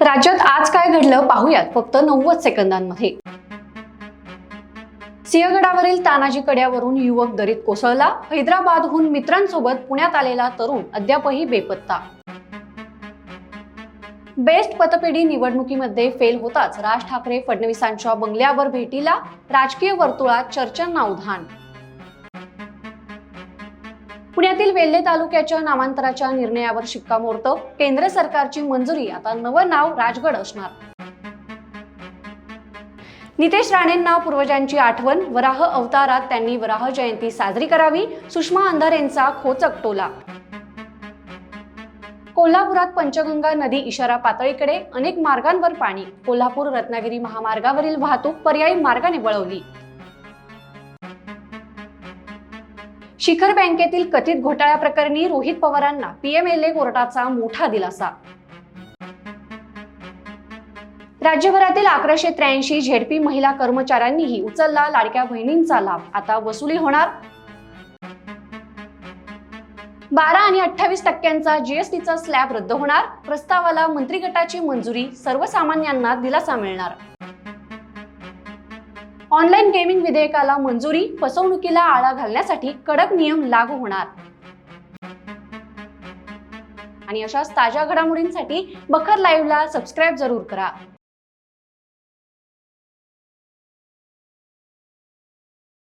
राज्यात आज काय घडलं पाहूयात फक्त नव्वद सेकंदांमध्ये. सिंहगडावरील तानाजी कड्यावरून युवक दरीत कोसळला. हैदराबादहून मित्रांसोबत पुण्यात आलेला तरुण अद्यापही बेपत्ता. बेस्ट पतपेढी निवडणुकीमध्ये फेल होताच राज ठाकरे फडणवीसांच्या बंगल्यावर भेटीला. राजकीय वर्तुळात चर्चांना उधाण पुण्यातील वेल्हे तालुक्याच्या नामांतराच्या निर्णयावर शिक्कामोर्तब. केंद्र सरकारची मंजुरी आता नवं नाव राजगड असणार. नितेश राणेंना पूर्वजांची आठवण वराह अवतारात त्यांनी वराह जयंती साजरी करावी सुषमा अंधारेंचा खोचक टोला. कोल्हापुरात पंचगंगा नदी इशारा पातळीकडे अनेक मार्गांवर पाणी कोल्हापूर रत्नागिरी महामार्गावरील वाहतूक पर्यायी मार्गाने वळवली. शिखर बँकेतील कथित घोटाळ्याप्रकरणी रोहित पवारांना पीएमएलए कोर्टाचा मोठा दिलासा. राज्यभरातील अकराशे त्र्याऐंशी झेडपी महिला कर्मचाऱ्यांनीही उचलला लाडक्या बहिणींचा लाभ. आता वसुली होणार? बारा आणि अठ्ठावीस टक्क्यांचा जीएसटीचा स्लॅब रद्द होणार? प्रस्तावाला मंत्रिगटाची मंजुरी सर्वसामान्यांना दिलासा मिळणार. ऑनलाईन गेमिंग विधेयकाला मंजुरी फसवणुकीला आळा घालण्यासाठी कडक नियम लागू होणार. आणि अशाच ताज्या घडामोडींसाठी बखर लाईव्हला सबस्क्राईब जरूर करा.